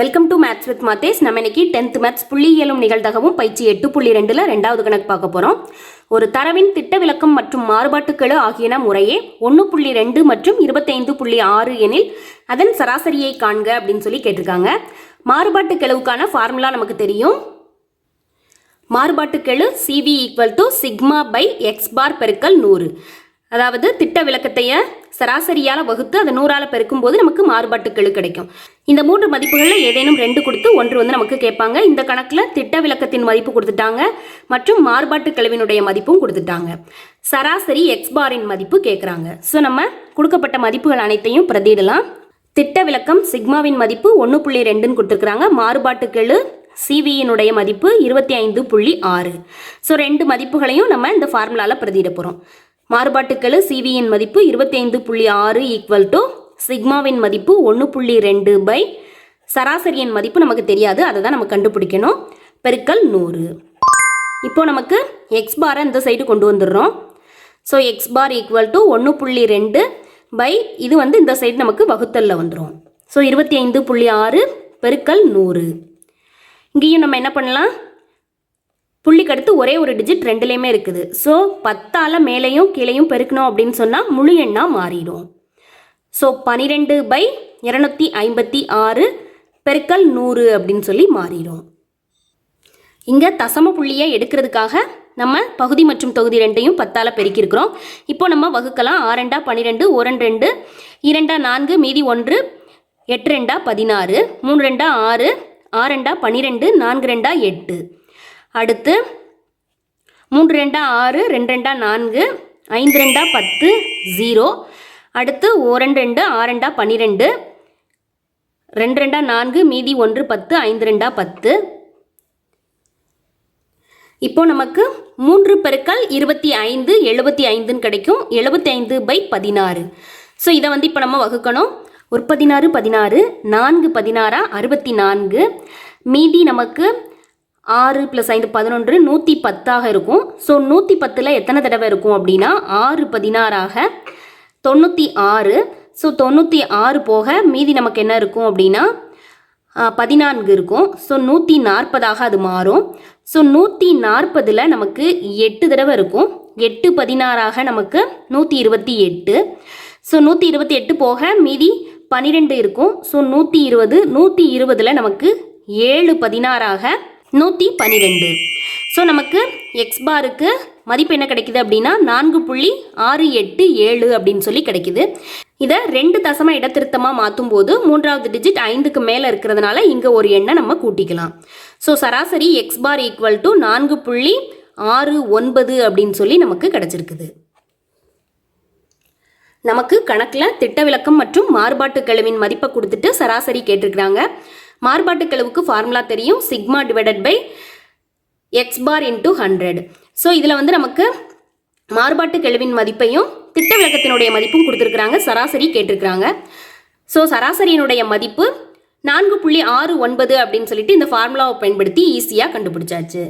Welcome to maths with மாத்தேஸ் நம்ம இன்னைக்கு டென்த் மேத்ஸ் புள்ளியியலும் நிகழ்தகவும் பயிற்சி எட்டு புள்ளி ரெண்டுல ரெண்டாவது கணக்கு பார்க்க போறோம். ஒரு தரவின் திட்ட விளக்கம் மற்றும் மாறுபாட்டுக்கெழு ஆகியன முறையே ஒன்று புள்ளி ரெண்டு மற்றும் இருபத்தைந்து புள்ளி ஆறு எனில் அதன் சராசரியை காண்க அப்படின்னு சொல்லி கேட்டிருக்காங்க. மாறுபாட்டுக்கெழுவுக்கான ஃபார்முலா நமக்கு தெரியும். மாறுபாட்டுக்கெழு CV equal to sigma by x bar பெருக்கல் நூறு. அதாவது திட்ட விளக்கத்தைய சராசரியால் வகுத்து அதை நூறால் பெருக்கும்போது நமக்கு மாறுபாட்டுக்கெழு கிடைக்கும். இந்த மூன்று மதிப்புகளில் ஏதேனும் ரெண்டு கொடுத்து ஒன்று வந்து நமக்கு கேட்பாங்க. இந்த கணக்கில் திட்ட விளக்கத்தின் மதிப்பு கொடுத்துட்டாங்க மற்றும் மாறுபாட்டு கெழுவினுடைய மதிப்பும் கொடுத்துட்டாங்க. சராசரி எக்ஸ் பாரின் மதிப்பு கேட்குறாங்க ஸோ நம்ம கொடுக்கப்பட்ட மதிப்புகள் அனைத்தையும் பிரதிடலாம் திட்ட விளக்கம் சிக்மாவின் மதிப்பு ஒன்று புள்ளி ரெண்டுன்னு கொடுத்துருக்குறாங்க. மாறுபாட்டுக்கெழு சிவியினுடைய மதிப்பு இருபத்தி ஐந்து புள்ளி ஆறு. ஸோ ரெண்டு மதிப்புகளையும் நம்ம இந்த ஃபார்முலாவில் பிரதியிட போகிறோம் மாறுபாட்டுக்கெழு சிவியின் மதிப்பு இருபத்தி ஐந்து புள்ளி ஆறு ஈக்குவல் டு சிக்மாவின் மதிப்பு ஒன்று புள்ளி ரெண்டு பை சராசரியின் மதிப்பு நமக்கு தெரியாது அதை தான் நம்ம கண்டுபிடிக்கணும். பெருக்கல் நூறு. இப்போ நமக்கு எக்ஸ் பாரை இந்த சைடு கொண்டு வந்துடுறோம். So x bar equal to ஒன்று புள்ளி ரெண்டு பை இது வந்து இந்த சைடு நமக்கு வகுத்தலில் வந்துடும் ஸோ இருபத்தி ஐந்து புள்ளி ஆறு பெருக்கல் நூறு. இங்கேயும் நம்ம என்ன பண்ணலாம்? புள்ளிக்கு அடுத்து ஒரே ஒரு டிஜிட் ரெண்டுலேயுமே இருக்குது. ஸோ பத்தால் மேலேயும் கீழேயும் பெருக்கணும் அப்படின்னு சொன்னால் முழு எண்ணாக மாறிடும். ஸோ பனிரெண்டு பை இரநூத்தி ஐம்பத்தி ஆறு பெருக்கல் நூறு அப்படின்னு சொல்லி மாறிடும். இங்கே தசம புள்ளியை எடுக்கிறதுக்காக நம்ம பகுதி மற்றும் தொகுதி ரெண்டையும் பத்தால் பெருக்கியிருக்கிறோம். இப்போ நம்ம வகுக்கலாம். ஆரெண்டா பன்னிரெண்டு ஒரன் ரெண்டு இரண்டா நான்கு மீதி ஒன்று எட்டு ரெண்டா பதினாறு மூணு ரெண்டா ஆறு ஆரெண்டா பன்னிரெண்டு நான்கு ரெண்டா எட்டு. அடுத்து மூன்று ரெண்டா ஆறு ரெண்டு ரெண்டா நான்கு ஐந்து ரெண்டா பத்து ஜீரோ. அடுத்து ஓரண்டு ரெண்டு ஆரெண்டா பன்னிரெண்டு ரெண்டு ரெண்டா நான்கு மீதி ஒன்று பத்து ஐந்து ரெண்டா பத்து. இப்போ நமக்கு மூன்று பெருக்கள் இருபத்தி ஐந்து எழுபத்தி ஐந்துன்னு கிடைக்கும். எழுபத்தி ஐந்து பை பதினாறு. ஸோ இதை வந்து இப்போ நம்ம வகுக்கணும். ஒரு பதினாறு பதினாறு நான்கு பதினாறா அறுபத்தி நான்கு. மீதி நமக்கு ஆறு ப்ளஸ் ஐந்து பதினொன்று நூற்றி பத்தாக இருக்கும். ஸோ நூற்றி பத்தில் எத்தனை தடவை இருக்கும் அப்படின்னா ஆறு பதினாறாக தொண்ணூற்றி ஆறு. ஸோ தொண்ணூற்றி ஆறு போக மீதி நமக்கு என்ன இருக்கும் அப்படின்னா பதினான்கு இருக்கும். ஸோ நூற்றி நாற்பதாக அது மாறும். ஸோ நூற்றி நாற்பதில் நமக்கு எட்டு தடவை இருக்கும். எட்டு பதினாறாக நமக்கு நூற்றி இருபத்தி எட்டு. ஸோ நூற்றி இருபத்தி எட்டு போக மீதி பன்னிரெண்டு இருக்கும். ஸோ நூற்றி இருபது நூற்றி இருபதில் நமக்கு ஏழு பதினாறாக நூற்றி பன்னிரெண்டு. ஸோ நமக்கு எக்ஸ் பாருக்கு மதிப்பு என்ன கிடைக்குது அப்படின்னா நான்கு புள்ளி ஆறு எட்டு ஏழு அப்படின்னு சொல்லி கிடைக்குது. இதை ரெண்டு தசம இடத்திருத்தமாக மாற்றும் போது மூன்றாவது டிஜிட் ஐந்துக்கு மேலே இருக்கிறதுனால இங்கே ஒரு எண்ணை நம்ம கூட்டிக்கலாம். ஸோ சராசரி எக்ஸ் பார் ஈக்குவல் டு நான்கு புள்ளி ஆறு ஒன்பது அப்படின்னு சொல்லி நமக்கு கிடச்சிருக்குது. நமக்கு கணக்கில் திட்ட விளக்கம் மற்றும் மாறுபாட்டு கெழுவின் மதிப்பை கொடுத்துட்டு சராசரி கேட்டிருக்கிறாங்க. மாறுபாட்டு கெழுவுக்கு ஃபார்முலா தெரியும். Sigma divided by x bar into hundred so இதில் வந்து நமக்கு மாறுபாட்டு கெழுவின் மதிப்பையும் திட்ட விளக்கத்தினுடைய மதிப்பும் கொடுத்துருக்குறாங்க. சராசரி கேட்டிருக்கிறாங்க. ஸோ சராசரியினுடைய மதிப்பு நான்கு புள்ளி ஆறு ஒன்பது அப்படின்னு சொல்லிட்டு இந்த ஃபார்முலாவை பயன்படுத்தி ஈஸியாக கண்டுபிடிச்சாச்சு.